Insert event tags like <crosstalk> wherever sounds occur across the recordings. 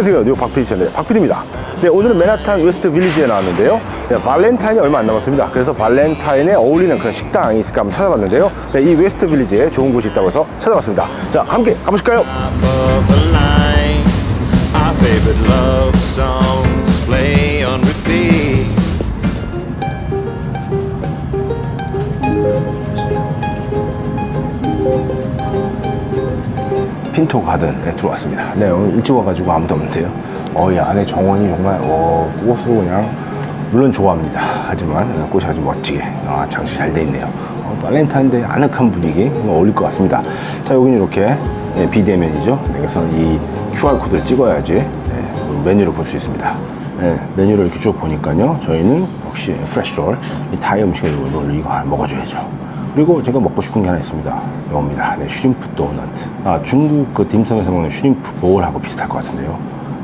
안녕하세요. 뉴욕 박PD 채널의 박PD입니다. 네, 오늘은 맨하탄 웨스트 빌리지에 나왔는데요. 네, 발렌타인이 얼마 안 남았습니다. 그래서 발렌타인에 어울리는 그런 식당이 있을까 한번 찾아봤는데요. 네, 이 웨스트 빌리지에 좋은 곳이 있다고 해서 찾아봤습니다. 자, 함께 가보실까요? 핀토 가든에 들어왔습니다. 네, 오늘 일찍 와가지고 아무도 없는데요. 어, 이 안에 정원이 정말, 어, 꽃으로 그냥, 물론 좋아합니다. 하지만 꽃이 아주 멋지게, 아, 장식 잘 돼 있네요. 어, 발렌타인데 아늑한 분위기 어, 어울릴 것 같습니다. 자, 여기는 이렇게 네, 비대면이죠. 여기서 이 QR코드를 찍어야지 네, 메뉴를 볼 수 있습니다. 네, 메뉴를 이렇게 쭉 보니까요. 저희는 역시 프레시롤, 이 타이 음식을 이거 먹어줘야죠. 그리고 제가 먹고 싶은 게 하나 있습니다. 이겁니다. 네, 슈림프 도넛. 아, 중국 그 딤섬에서 먹는 슈림프 볼하고 비슷할 것 같은데요.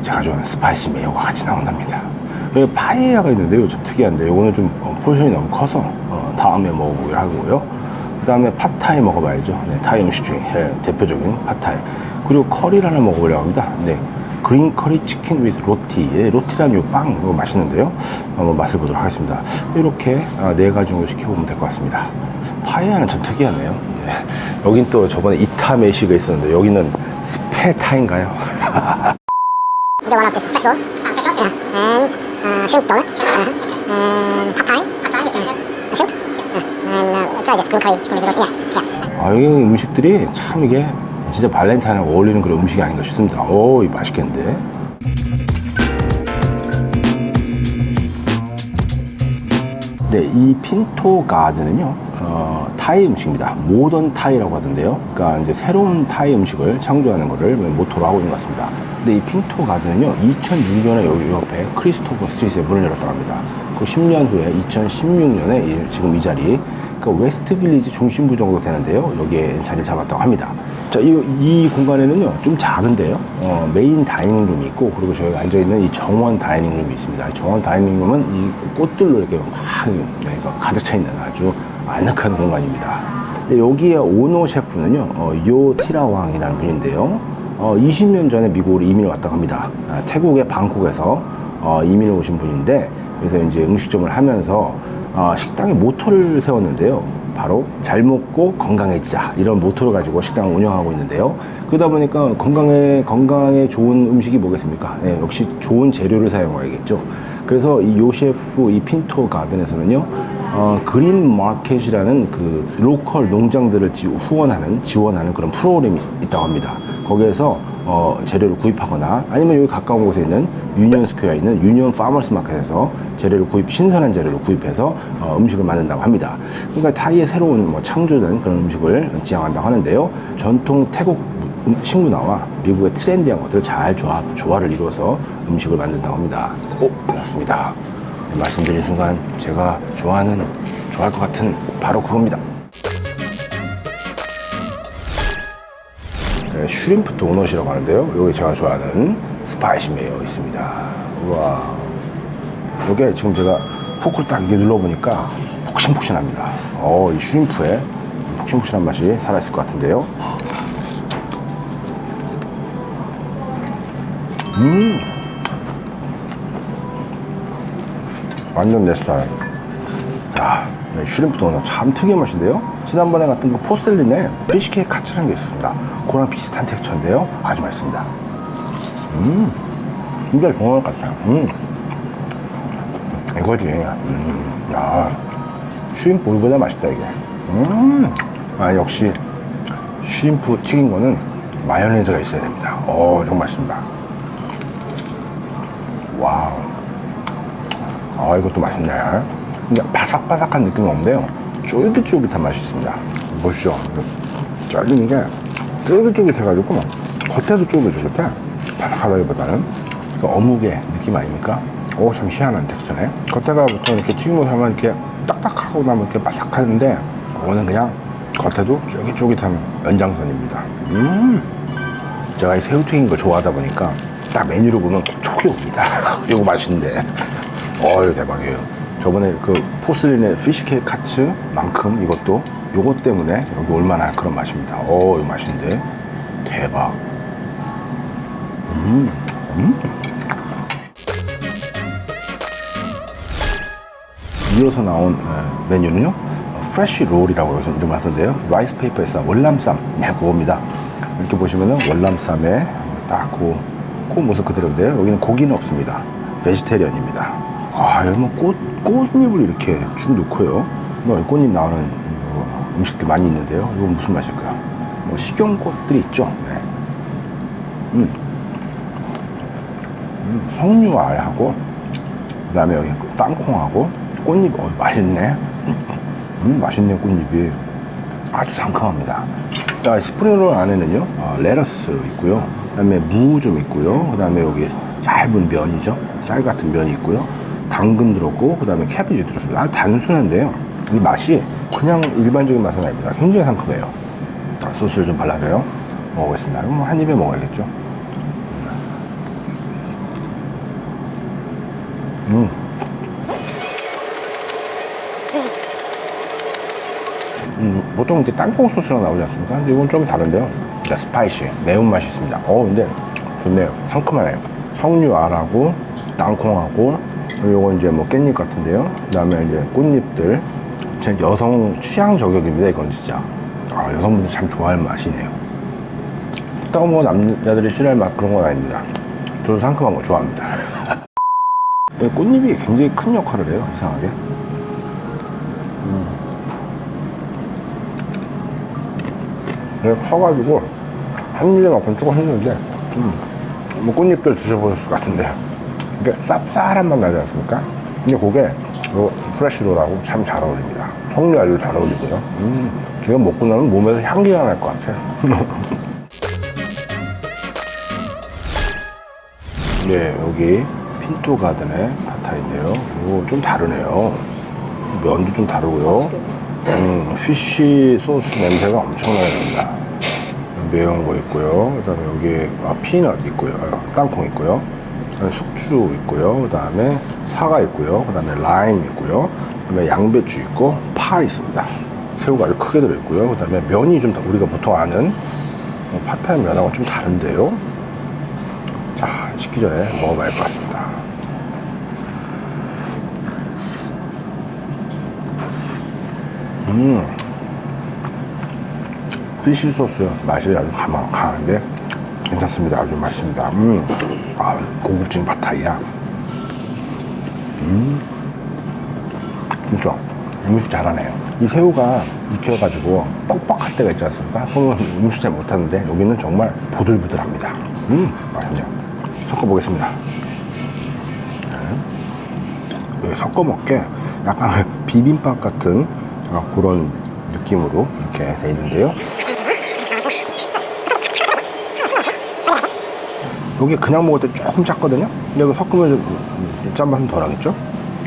제가 좋아하는 스파이시 메요가 같이 나온답니다. 여기 파에야가 있는데요. 좀 특이한데, 이거는 좀 어, 포션이 너무 커서 어, 다음에 먹어보기로 하고요. 그 다음에 팟타이 먹어봐야죠. 네, 타이 음식 중에 예, 대표적인 팟타이. 그리고 커리를 하나 먹어보려고 합니다. 네. 그린 커리 치킨 위드 로티. 예, 로티라는 이빵 이거 맛있는데요. 한번 맛을 보도록 하겠습니다. 이렇게 아, 네 가지 정도 시켜보면 될 것 같습니다. 파에야는 참 특이하네요. 예. 여긴 또 저번에 이타 메시가 있었는데 여기는 스페타인가요? Do one of this special, uh, special, yes, and uh, shrimp donut, yes, and pad thai, pad thai, which uh, shrimp, yes, uh, and uh, try this green curry chicken with roti, yeah, yeah. 아, 여기 음식들이 참 이게 진짜 발렌타인하고 어울리는 그런 음식이 아닌가 싶습니다. 오, 이 맛있겠는데? 네, 이 핀토 가든은요, 어, 타이 음식입니다. 모던 타이라고 하던데요. 그러니까 이제 새로운 타이 음식을 창조하는 것을 모토로 하고 있는 것 같습니다. 근데 이 핀토 가든은요, 2006년에 여기 옆에 크리스토퍼 스트리트에 문을 열었다고 합니다. 그 10년 후에 2016년에 지금 이 자리, 그 웨스트 빌리지 중심부 정도 되는데요. 여기에 자리를 잡았다고 합니다. 자, 이, 이 공간에는요, 좀 작은데요. 어, 메인 다이닝룸이 있고, 그리고 저희가 앉아있는 이 정원 다이닝룸이 있습니다. 이 정원 다이닝룸은 이 꽃들로 이렇게 확 네, 가득 차 있는 아주 아늑한 공간입니다. 근데 여기에 오노 셰프는요, 어, 요 티라왕이라는 분인데요. 어, 20년 전에 미국으로 이민을 왔다고 합니다. 아, 태국의 방콕에서 어, 이민을 오신 분인데, 그래서 이제 음식점을 하면서 어, 식당에 모토를 세웠는데요. 바로 잘 먹고 건강해지자 이런 모토를 가지고 식당을 운영하고 있는데요. 그러다 보니까 건강에 건강에 좋은 음식이 뭐겠습니까? 예, 역시 좋은 재료를 사용해야겠죠. 그래서 이 요셰프 이 핀토 가든에서는요. 어, 그린 마켓이라는 그 로컬 농장들을 지- 후원하는 지원하는 그런 프로그램이 있- 있다고 합니다. 거기에서 어, 재료를 구입하거나 아니면 여기 가까운 곳에 있는 유니언 스퀘어에 있는 유니언 파머스 마켓에서 재료를 구입 신선한 재료를 구입해서 어, 음식을 만든다고 합니다. 그러니까 타이의 새로운 뭐 창조된 그런 음식을 지향한다고 하는데요. 전통 태국 음- 식문화와 미국의 트렌디한 것들을 잘 조합, 조화를 이루어서 음식을 만든다고 합니다. 오, 맞습니다. 네, 말씀드린 순간 제가 좋아하는 좋아할 것 같은 바로 그겁니다. 네, 슈림프 도넛이라고 하는데요. 여기 제가 좋아하는 스파이시 메요 있습니다. 우와. 이게 지금 제가 포크를 딱 이게 눌러보니까 폭신폭신합니다. 어, 이 슈림프에 폭신폭신한 맛이 살아있을 것 같은데요. 음. 완전 내 스타일. 야, 네, 슈림프 도넛 참 특이한 맛인데요. 지난번에 갔던 그 포셀린에 피시케이크 카츠라는 게 있었습니다. 그랑 비슷한 텍스처인데요. 아주 맛있습니다. 음, 진짜 좋은 것 같아요. 음. 이거지. 음, 야, 슈림프 우리보다 맛있다, 이게. 음, 아, 역시 슈림프 튀긴 거는 마요네즈가 있어야 됩니다. 어, 정말 맛있습니다. 와우. 아, 이것도 맛있네. 근데 바삭바삭한 느낌은 없는데요. 쫄깃쫄깃한 맛이 있습니다. 보시죠. 잘리는 게 쫄깃쫄깃해가지고 막 겉에도 쫄깃쫄깃해. 바삭하다기보다는 그 어묵의 느낌 아닙니까? 오, 참 희한한 텍스처네. 겉에가 보통 이렇게 거 하면 이렇게 딱딱하고 나면 이렇게 바삭하는데 이거는 그냥 겉에도 쫄깃쫄깃한 연장선입니다. 음. 제가 이 새우 튀긴 걸 좋아하다 보니까 딱 메뉴를 보면 촉이 옵니다. <laughs> 이거 맛있는데. 어유 대박이에요. 저번에 그 포슬린의 피시케이크 카츠만큼 이것도 요것 때문에 여기 올만한 그런 맛입니다. 어, 이거 맛있는데. 대박. 음, 이어서 나온 어, 메뉴는요 프레쉬 롤이라고 해서 이름을 하던데요 라이스 페이퍼에서 월남쌈 네 그겁니다 이렇게 보시면은 월남쌈에 딱그 코 모습 그대로인데요 여기는 고기는 없습니다 베지테리언입니다 아 여기 뭐 꽃, 꽃잎을 이렇게 쭉 넣고요. 뭐 꽃잎 나오는 뭐 음식들 많이 있는데요. 이건 무슨 맛일까요? 뭐 식용꽃들이 있죠? 네. 음. 음, 석류알하고 그다음에 여기 땅콩하고 꽃잎 어 맛있네. 음 맛있네 꽃잎이. 아주 상큼합니다. 자 스프링롤 안에는요 어, 레러스 있고요. 그다음에 무 좀 있고요. 그다음에 여기 얇은 면이죠. 쌀 같은 면이 있고요 당근 들었고 그 다음에 캐비지 들었습니다 아주 단순한데요 이 맛이 그냥 일반적인 맛은 아닙니다 굉장히 상큼해요 자, 소스를 좀 발라서요 먹어보겠습니다 그럼 한 입에 먹어야겠죠 음. 음, 보통 이렇게 땅콩 소스가 나오지 않습니까? 근데 이건 좀 다른데요. 그러니까 스파이시, 매운맛이 있습니다. 어, 근데 좋네요. 상큼하네요. 석류알하고 땅콩하고 요건 이제 뭐 깻잎 같은데요. 그 다음에 이제 꽃잎들. 제 여성 취향 저격입니다. 이건 진짜. 아, 여성분들 참 좋아할 맛이네요. 그렇다고 뭐 남자들이 싫어할 맛 그런 건 아닙니다. 저도 상큼한 거 좋아합니다. 이 <laughs> 꽃잎이 굉장히 큰 역할을 해요. 이상하게. 그래서 커가지고 한 입에 먹고는 조금 힘든데 음, 뭐 꽃잎들 드셔보실 것 같은데 이게 쌉쌀한 맛 나지 않습니까? 근데 그게 요 프레쉬로라고 참 잘 어울립니다 석류알도 잘 어울리고요 음, 이거 먹고 나면 몸에서 향기가 날 것 같아요 <laughs> 네 여기 핀토 가든의 파타인데요 이거 좀 다르네요 면도 좀 다르고요 음, 피쉬 소스 냄새가 엄청나게 납니다. 매운 거 있고요. 그 다음에 여기 아, 피넛 있고요. 아, 땅콩 있고요. 숙주 있고요. 그 다음에 사과 있고요. 그 다음에 라임 있고요. 그 다음에 양배추 있고 파 있습니다. 새우가 아주 크게 들어있고요. 그 다음에 면이 좀 다- 우리가 보통 아는 어, 파타이 면하고 좀 다른데요. 자, 식기 전에 먹어봐야 할 것 같습니다. 음. 피쉬 소스 맛이 아주 강한데 괜찮습니다. 아주 맛있습니다. 음. 아, 고급진 파타이야. 음. 진짜 음식 잘하네요. 이 새우가 익혀가지고 뻑뻑할 때가 있지 않습니까? 그러면 음식 잘 못하는데 여기는 정말 보들보들합니다. 음, 맛있네요. 섞어보겠습니다. 네, 섞어 먹게 약간 <laughs> 비빔밥 같은 어, 그런 느낌으로 이렇게 돼 있는데요. 여기 그냥 먹을 때 조금 짰거든요. 근데 이거 섞으면 좀 짠맛은 덜하겠죠?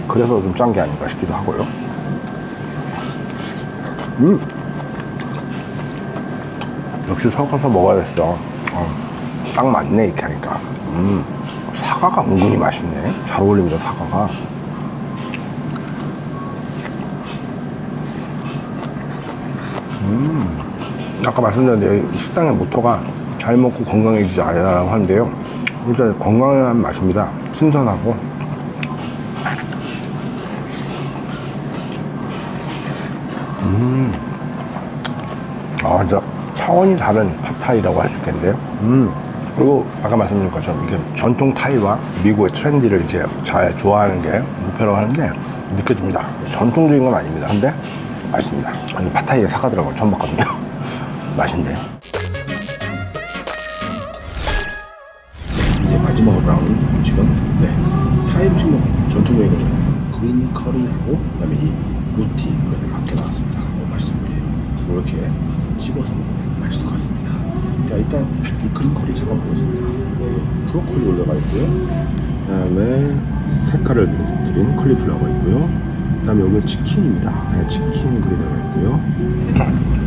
그래서 좀 짠 게 아닌가 싶기도 하고요. 음! 역시 섞어서 먹어야겠어. 어, 딱 맞네, 이렇게 하니까. 음, 사과가 은근히 맛있네. 잘 어울립니다, 사과가. 아까 말씀드렸는데 식당의 모토가 잘 먹고 건강해지자라고 하는데요. 일단 건강한 맛입니다. 신선하고. 음. 아, 진짜 차원이 다른 팟타이라고 할 수 있겠는데요. 음. 그리고 아까 말씀드린 것처럼 이게 전통 타이와 미국의 트렌디를 이렇게 잘 좋아하는 게 목표라고 하는데 느껴집니다. 전통적인 건 아닙니다. 근데 맛있습니다. 아니, 팟타이에 건 처음 봤거든요. <laughs> 맛있는데요. 나온 음식은 네, 음식 뭐 전통적인 거죠. 그린 커리하고 그다음에 이 로티 그런 함께 나왔습니다. 어, 맛있어 보여요. 이렇게 찍어서 먹으면 맛있을 것 같습니다. 자 일단 이 그린 커리 잠깐 보겠습니다. 네, 브로콜리 올라가 있고요. 그다음에 색깔을 드린 컬리플라워 있고요. 그다음에 여기 치킨입니다. 네, 치킨 그리 들어가 있고요.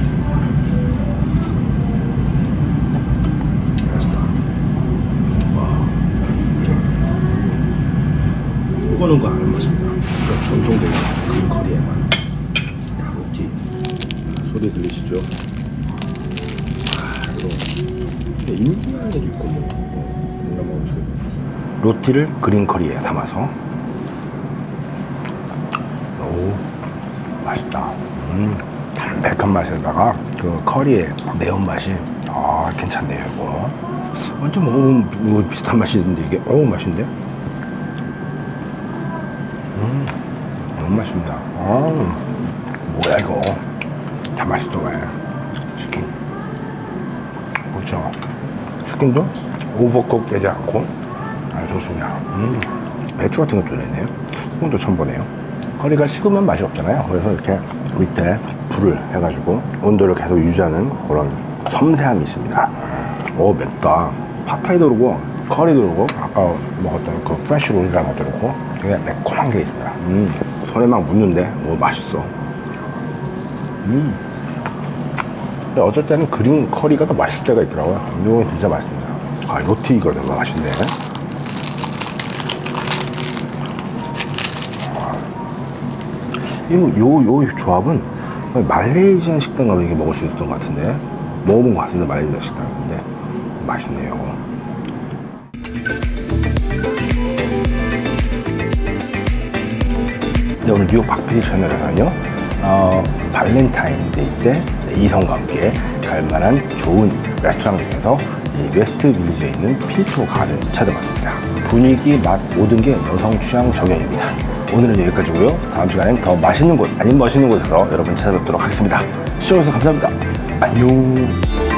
이거는 거 아는 맛입니다. 그 전통적인 그린 커리의 맛. 야, 로티. 소리 들리시죠? 아, 인디안에도 있고, 뭐, 로티를 그린 커리에 담아서 오 맛있다 음 담백한 맛에다가 그 커리의 매운맛이 아 괜찮네요 이거 먼저 먹어보면 뭐 비슷한 맛이 있는데 이게 어우 맛있는데 너무 맛있습니다. 아 뭐야 이거? 다 맛있어 왜? 치킨. 그렇죠. 치킨도 오버쿡 되지 않고? 아주 좋습니다. 음 배추 같은 것도 되네요. 이것도 처음 보네요. 커리가 식으면 맛이 없잖아요. 그래서 이렇게 밑에 불을 해가지고 온도를 계속 유지하는 그런 섬세함이 있습니다. 오 맵다. 팟타이도 그러고 커리도 그러고 아까 먹었던 그 프레쉬 롤이라는 것도 그렇고 되게 매콤한 게 있습니다. 음, 손에 막 묻는데? 오 맛있어. 음. 근데 어떨 때는 그린 커리가 더 맛있을 때가 있더라고요. 이건 진짜 맛있습니다. 아 로티 이거 너무 맛있네. 이 요, 요 조합은 말레이시안 식당 가면 이게 먹을 수 있었던 것 같은데. 먹어본 것 같습니다 말레이시아 식당인데. 맛있네요 오늘 뉴욕 박PD 채널에서는요 어, 발렌타인데이 때 이성과 함께 갈 만한 좋은 레스토랑 중에서 이 웨스트 빌리지에 있는 핀토 가든 찾아봤습니다. 분위기, 맛, 모든 게 여성 취향 저격입니다. 오늘은 여기까지고요. 다음 시간엔 더 맛있는 곳 아니면 멋있는 곳에서 여러분 찾아뵙도록 하겠습니다. 시청해주셔서 감사합니다. 안녕